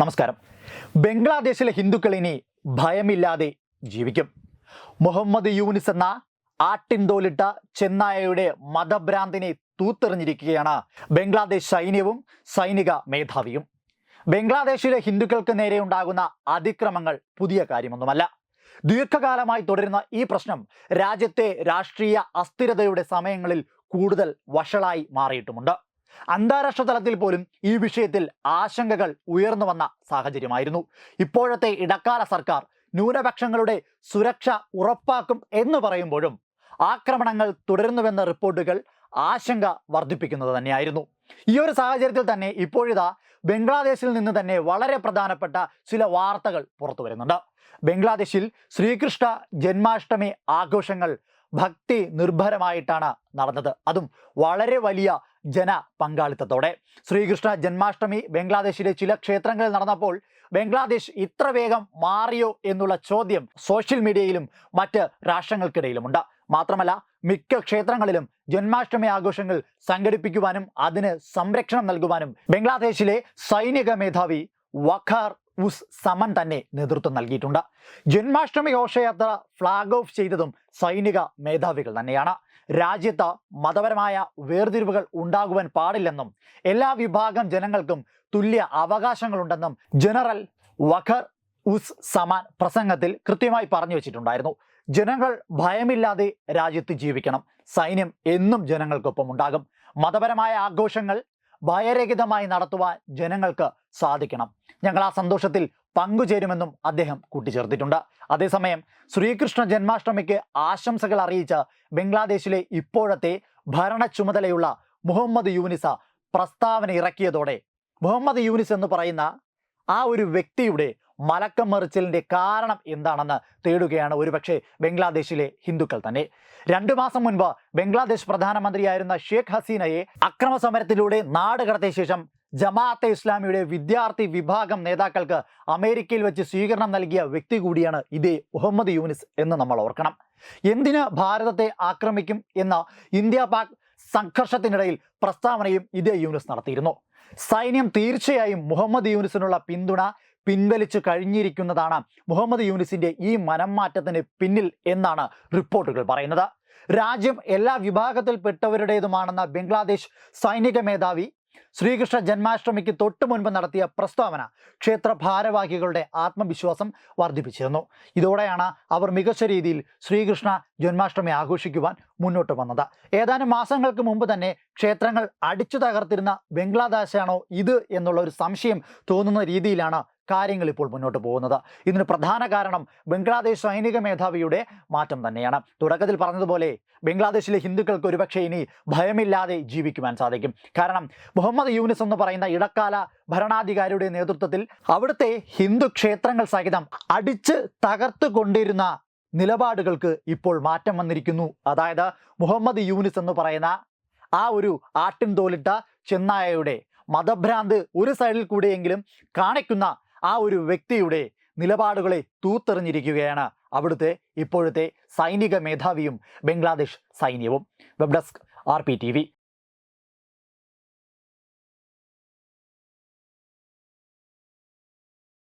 നമസ്കാരം. ബംഗ്ലാദേശിലെ ഹിന്ദുക്കൾ ഇനി ഭയമില്ലാതെ ജീവിക്കും. മുഹമ്മദ് യൂനിസ് എന്ന ആട്ടിൻതോലിട്ട ചെന്നായയുടെ മതഭ്രാന്തിനെ തൂത്തെറിഞ്ഞിരിക്കുകയാണ് ബംഗ്ലാദേശ് സൈന്യവും സൈനിക മേധാവിയും. ബംഗ്ലാദേശിലെ ഹിന്ദുക്കൾക്ക് നേരെ ഉണ്ടാകുന്ന അതിക്രമങ്ങൾ പുതിയ കാര്യമൊന്നുമല്ല. ദീർഘകാലമായി തുടരുന്ന ഈ പ്രശ്നം രാജ്യത്തെ രാഷ്ട്രീയ അസ്ഥിരതയുടെ സമയങ്ങളിൽ കൂടുതൽ വഷളായി മാറിയിട്ടുമുണ്ട്. അന്താരാഷ്ട്ര തലത്തിൽ പോലും ഈ വിഷയത്തിൽ ആശങ്കകൾ ഉയർന്നു വന്ന സാഹചര്യമായിരുന്നു. ഇപ്പോഴത്തെ ഇടക്കാല സർക്കാർ ന്യൂനപക്ഷങ്ങളുടെ സുരക്ഷ ഉറപ്പാക്കും എന്ന് പറയുമ്പോഴും ആക്രമണങ്ങൾ തുടരുന്നുവെന്ന റിപ്പോർട്ടുകൾ ആശങ്ക വർദ്ധിപ്പിക്കുന്നത് തന്നെയായിരുന്നു. ഈ ഒരു സാഹചര്യത്തിൽ തന്നെ ഇപ്പോഴിതാ ബംഗ്ലാദേശിൽ നിന്ന് തന്നെ വളരെ പ്രധാനപ്പെട്ട ചില വാർത്തകൾ പുറത്തു വരുന്നുണ്ട്. ബംഗ്ലാദേശിൽ ശ്രീകൃഷ്ണ ജന്മാഷ്ടമി ആഘോഷങ്ങൾ ഭക്തി നിർഭരമായിട്ടാണ് നടന്നത്. അതും വളരെ വലിയ ജന പങ്കാളിത്തത്തോടെ ശ്രീകൃഷ്ണ ജന്മാഷ്ടമി ബംഗ്ലാദേശിലെ ചില ക്ഷേത്രങ്ങളിൽ നടന്നപ്പോൾ ബംഗ്ലാദേശ് ഇത്ര വേഗം മാറിയോ എന്നുള്ള ചോദ്യം സോഷ്യൽ മീഡിയയിലും മറ്റ് രാഷ്ട്രങ്ങൾക്കിടയിലുമുണ്ട്. മാത്രമല്ല മിക്ക ക്ഷേത്രങ്ങളിലും ജന്മാഷ്ടമി ആഘോഷങ്ങൾ സംഘടിപ്പിക്കുവാനും അതിന് സംരക്ഷണം നൽകുവാനും ബംഗ്ലാദേശിലെ സൈനിക മേധാവി വഖാർ ഉസ് സമൻ തന്നെ നേതൃത്വം നൽകിയിട്ടുണ്ട്. ജന്മാഷ്ടമി ഘോഷയാത്ര ഫ്ളാഗ് ഓഫ് ചെയ്തതും സൈനിക മേധാവികൾ തന്നെയാണ്. രാജ്യത്ത് മതപരമായ വേർതിരിവുകൾ ഉണ്ടാകുവാൻ പാടില്ലെന്നും എല്ലാ വിഭാഗം ജനങ്ങൾക്കും തുല്യ അവകാശങ്ങളുണ്ടെന്നും ജനറൽ വഖർ ഉസ് സമാൻ പ്രസംഗത്തിൽ കൃത്യമായി പറഞ്ഞു വെച്ചിട്ടുണ്ടായിരുന്നു. ജനങ്ങൾ ഭയമില്ലാതെ രാജ്യത്ത് ജീവിക്കണം. സൈന്യം എന്നും ജനങ്ങൾക്കൊപ്പം ഉണ്ടാകും. മതപരമായ ആഘോഷങ്ങൾ ഭയരഹിതമായി നടത്തുവാൻ ജനങ്ങൾക്ക് സാധിക്കണം. ഞങ്ങൾ ആ സന്തോഷത്തിൽ പങ്കുചേരുമെന്നും അദ്ദേഹം കൂട്ടിച്ചേർത്തിട്ടുണ്ട്. അതേസമയം ശ്രീകൃഷ്ണ ജന്മാഷ്ടമിക്ക് ആശംസകൾ അറിയിച്ച ബംഗ്ലാദേശിലെ ഇപ്പോഴത്തെ ഭരണ ചുമതലയുള്ള മുഹമ്മദ് യൂനിസ പ്രസ്താവന ഇറക്കിയതോടെ മുഹമ്മദ് യൂനിസ് എന്ന് പറയുന്ന ആ ഒരു വ്യക്തിയുടെ മലക്കം മറിച്ചലിന്റെ കാരണം എന്താണെന്ന് തേടുകയാണ് ഒരുപക്ഷെ ബംഗ്ലാദേശിലെ ഹിന്ദുക്കൾ തന്നെ. രണ്ടു മാസം മുൻപ് ബംഗ്ലാദേശ് പ്രധാനമന്ത്രിയായിരുന്ന ഷേഖ് ഹസീനയെ അക്രമ സമരത്തിലൂടെ നാട് കടത്തിയ ശേഷം ജമാഅത്തെ ഇസ്ലാമിയുടെ വിദ്യാർത്ഥി വിഭാഗം നേതാക്കൾക്ക് അമേരിക്കയിൽ വെച്ച് സ്വീകരണം നൽകിയ വ്യക്തി കൂടിയാണ് ഇതേ മുഹമ്മദ് യൂനിസ് എന്ന് നമ്മൾ ഓർക്കണം. എന്തിന് ഭാരതത്തെ ആക്രമിക്കും എന്ന ഇന്ത്യ പാക് സംഘർഷത്തിനിടയിൽ പ്രസ്താവനയും ഇതേ യൂനിസ് നടത്തിയിരുന്നു. സൈന്യം തീർച്ചയായും മുഹമ്മദ് യൂനിസിനുള്ള പിന്തുണ പിൻവലിച്ചു കഴിഞ്ഞിരിക്കുന്നതാണ്. മുഹമ്മദ് യൂനിസിന്റെ ഈ മനംമാറ്റത്തിന് പിന്നിൽ എന്നാണ് റിപ്പോർട്ടുകൾ പറയുന്നത്. രാജ്യം എല്ലാ വിഭാഗത്തിൽപ്പെട്ടവരുടേതുമാണെന്ന ബംഗ്ലാദേശ് സൈനിക മേധാവി ശ്രീകൃഷ്ണ ജന്മാഷ്ടമിക്ക് തൊട്ടു മുൻപ് നടത്തിയ പ്രസ്താവന ക്ഷേത്ര ഭാരവാഹികളുടെ ആത്മവിശ്വാസം വർദ്ധിപ്പിച്ചിരുന്നു. ഇതോടെയാണ് അവർ മികച്ച രീതിയിൽ ശ്രീകൃഷ്ണ ജന്മാഷ്ടമി ആഘോഷിക്കുവാൻ മുന്നോട്ട് വന്നത്. ഏതാനും മാസങ്ങൾക്ക് മുമ്പ് തന്നെ ക്ഷേത്രങ്ങൾ അടിച്ചു തകർത്തിരുന്ന ബംഗ്ലാദേശാണോ ഇത് എന്നുള്ള ഒരു സംശയം തോന്നുന്ന രീതിയിലാണ് കാര്യങ്ങൾ ഇപ്പോൾ മുന്നോട്ട് പോകുന്നത്. ഇതിന് പ്രധാന കാരണം ബംഗ്ലാദേശ് സൈനിക മേധാവിയുടെ മാറ്റം തന്നെയാണ്. തുടക്കത്തിൽ പറഞ്ഞതുപോലെ ബംഗ്ലാദേശിലെ ഹിന്ദുക്കൾക്ക് ഒരുപക്ഷെ ഇനി ഭയമില്ലാതെ ജീവിക്കുവാൻ സാധിക്കും. കാരണം മുഹമ്മദ് യൂനിസ് എന്ന് പറയുന്ന ഇടക്കാല ഭരണാധികാരിയുടെ നേതൃത്വത്തിൽ അവിടുത്തെ ഹിന്ദു ക്ഷേത്രങ്ങൾ സഹിതം അടിച്ച് തകർത്തു കൊണ്ടിരുന്ന നിലപാടുകൾക്ക് ഇപ്പോൾ മാറ്റം വന്നിരിക്കുന്നു. അതായത് മുഹമ്മദ് യൂനിസ് എന്ന് പറയുന്ന ആ ഒരു ആട്ടിൻ തോലിട്ട ചെന്നായയുടെ മതഭ്രാന്ത് ഒരു സൈഡിൽ കൂടിയെങ്കിലും കാണിക്കുന്ന ആ ഒരു വ്യക്തിയുടെ നിലപാടുകളെ തൂത്തെറിഞ്ഞിരിക്കുകയാണ് അവിടുത്തെ ഇപ്പോഴത്തെ സൈനിക മേധാവിയും ബംഗ്ലാദേശ് സൈന്യവും. Web desk R P T V.